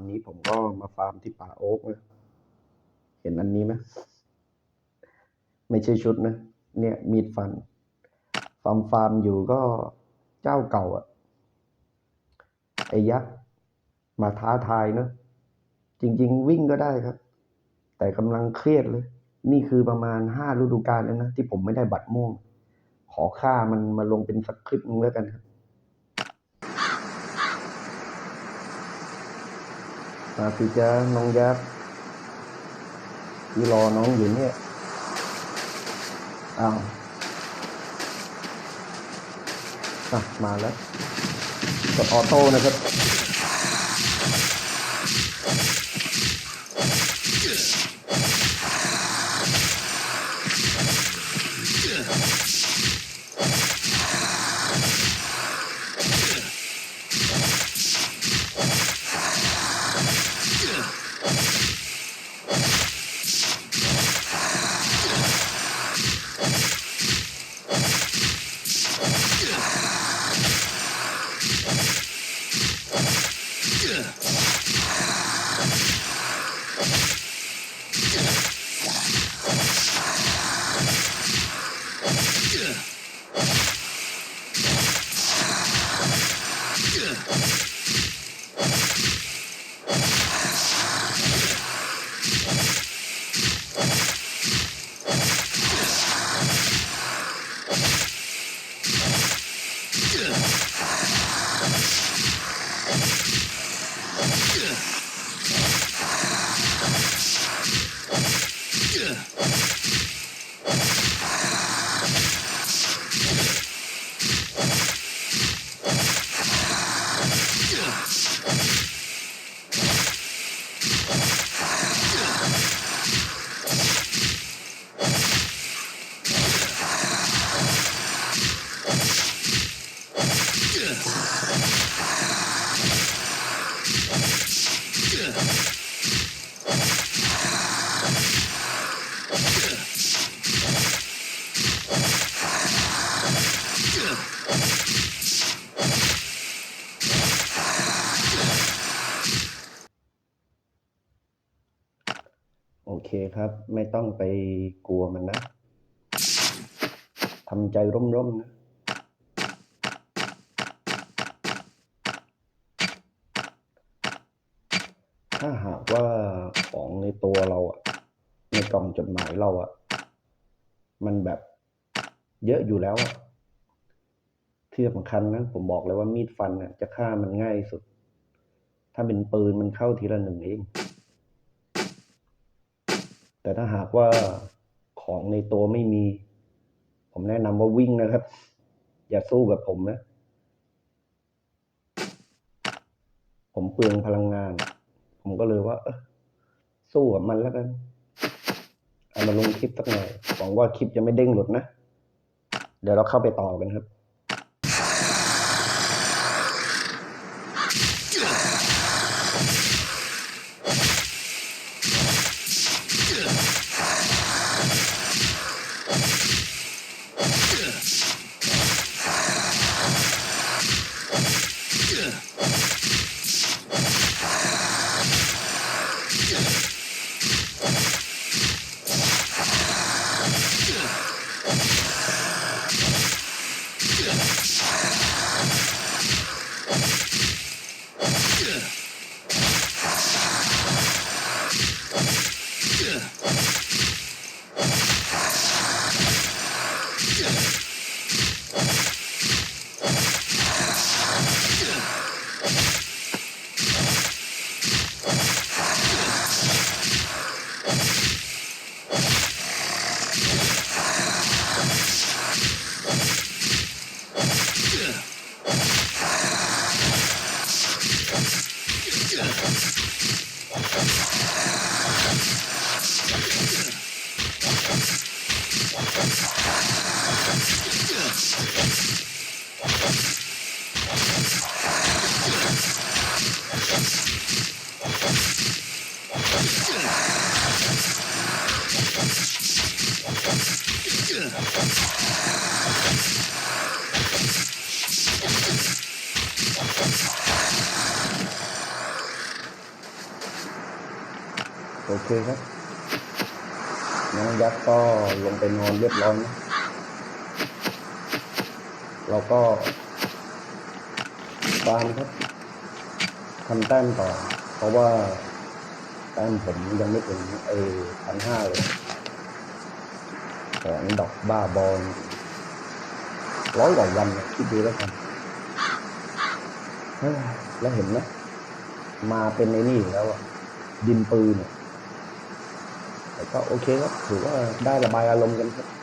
วันนี้ผมก็มาฟาร์มที่ป่าโอ๊กนะเห็นอันนี้ไหมไม่ใช่ชุดนะ เนี่ย มีดฟัน ฟาร์มฟาร์มอยู่ก็เจ้าเก่าอะไอ้ยักษ์มาท้าทายเนะจริง ๆ วิ่งก็ได้ครับ แต่กำลังเครียดเลย นี่คือประมาณห้าฤดูกาลแล้วนะ ที่ผมไม่ได้บัตรม่วง ขอค่ามันมาลงเป็นสักคลิปนึงแล้วกันครับาสิจ้าน้องยักษ์ที่รอน้องอยู่เนี่ยอ้าวอะมาแล้วกดออโต้นะครับ 呃 Yeah. เคครับ ไม่ต้องไปกลัวมันนะทำใจร่มๆนะถ้าหากว่าของในตัวเราอะในกล่องจดหมายเราอะมันแบบเยอะอยู่แล้วอะที่สำคัญนะผมบอกเลยว่ามีดฟันเนี่ยจะฆ่ามันง่ายสุด ถ้าเป็นปืนมันเข้าทีละหนึ่งเอง แต่ถ้าหากว่าของในตัวไม่มี ผมแนะนำว่าวิ่งนะครับ อย่าสู้กับผมนะ ผมเปลืองพลังงาน ผมก็เลยว่าเออสู้กับมันแล้วกันเอามาลงคลิปสักหน่อยหวังว่าคลิปจะไม่เด้งหลุดนะ เดี๋ยวเราเข้าไปต่อกันครับ Yeah. โโอเคครับน้องยักษ์ก็ลงไปนอนเรียบร้อยนะเราก็ฟาร์มครับทำแต้มต่อ เพราะว่าแต้มผมยังไม่ถึงไอ้พันห้าเลยของดอกบ้าบอลร้อยกว่าวันนะคิดดูแล้วกันแล้วเห็นไหมมาเป็นในนี่แล้วอะดินปืนอะแต่ ก็โอเคครับถือว่าได้ระบายอารมณ์กันครับ